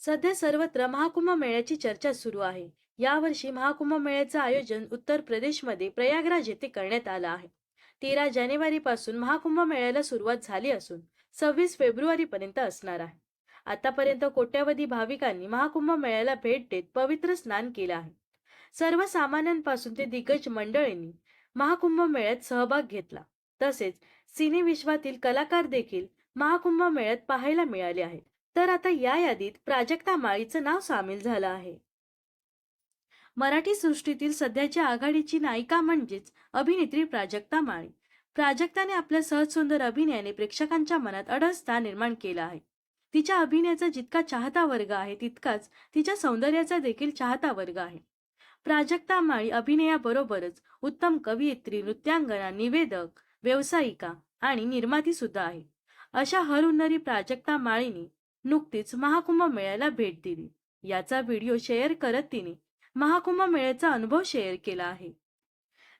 सध्या सर्वत्र महाकुंभ मेळ्याची चर्चा सुरू आहे. यावर्षी महाकुंभ मेळ्याचं आयोजन उत्तर प्रदेशमध्ये प्रयागराज येथे करण्यात आलं आहे. तेरा जानेवारी पासून महाकुंभ मेळ्याला सुरुवात झाली असून सव्वीस फेब्रुवारी पर्यंत असणार आहे. आतापर्यंत कोट्यावधी भाविकांनी महाकुंभ मेळ्याला भेट देत पवित्र स्नान केलं आहे. सर्वसामान्यांपासून ते दिग्गज मंडळींनी महाकुंभ मेळ्यात सहभाग घेतला. तसेच सिने विश्वातील कलाकार देखील महाकुंभ मेळ्यात पाहायला मिळाले आहेत. तर आता या यादीत प्राजक्ता माळीचं नाव सामील झालं आहे. मराठी सृष्टीतील सध्याच्या आघाडीची नायिका म्हणजेच अभिनेत्री प्राजक्ता माळी. प्राजक्ताने आपल्या सहज सुंदर अभिनयाने प्रेक्षकांच्या मनात अढळ निर्माण केला आहे. तिच्या अभिनयाचा जितका चाहता वर्ग आहे तितकाच तिच्या सौंदर्याचा देखील चाहता वर्ग आहे. प्राजक्ता माळी अभिनयाबरोबरच उत्तम कवयित्री नृत्यांगना निवेदक व्यावसायिका आणि निर्माती सुद्धा आहे. अशा हरहुन्नरी प्राजक्ता माळीने नुकतीच महाकुंभ मेळ्याला भेट दिली. याचा व्हिडिओ शेअर करत तिने महाकुंभ मेळ्याचा अनुभव शेअर केला आहे.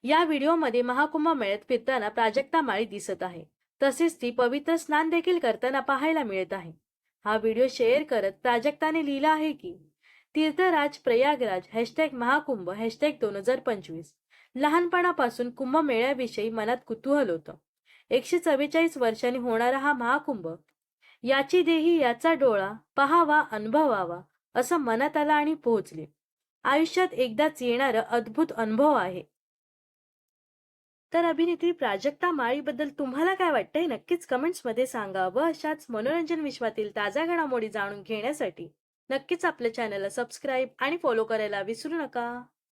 या व्हिडिओमध्ये महाकुंभ मेळ्यात फिरताना प्राजक्ता माळी दिसत आहे. तसेच ती पवित्र स्नान देखील करताना पाहायला मिळत आहे. हा व्हिडिओ शेअर करत प्राजक्ताने लिहिलं आहे की तीर्थराज प्रयागराज हॅशटॅग महाकुंभ हॅशटॅग दोन हजार पंचवीस. लहानपणापासून कुंभ मेळ्याविषयी मनात कुतूहल होतं. एकशे चव्वेचाळीस वर्षांनी होणारा हा महाकुंभ याची देही याचा डोळा पहावा अनुभवावा असं मनात आला आणि पोहोचले. आयुष्यात एकदाच येणारं अद्भुत अनुभव आहे. तर अभिनेत्री प्राजक्ता माळीबद्दल तुम्हाला काय वाटतंय? नक्कीच कमेंट्समध्ये सांगा व अशाच मनोरंजन विश्वातील ताज्या घडामोडी जाणून घेण्यासाठी नक्कीच आपल्या चॅनलला सबस्क्राईब आणि फॉलो करायला विसरू नका.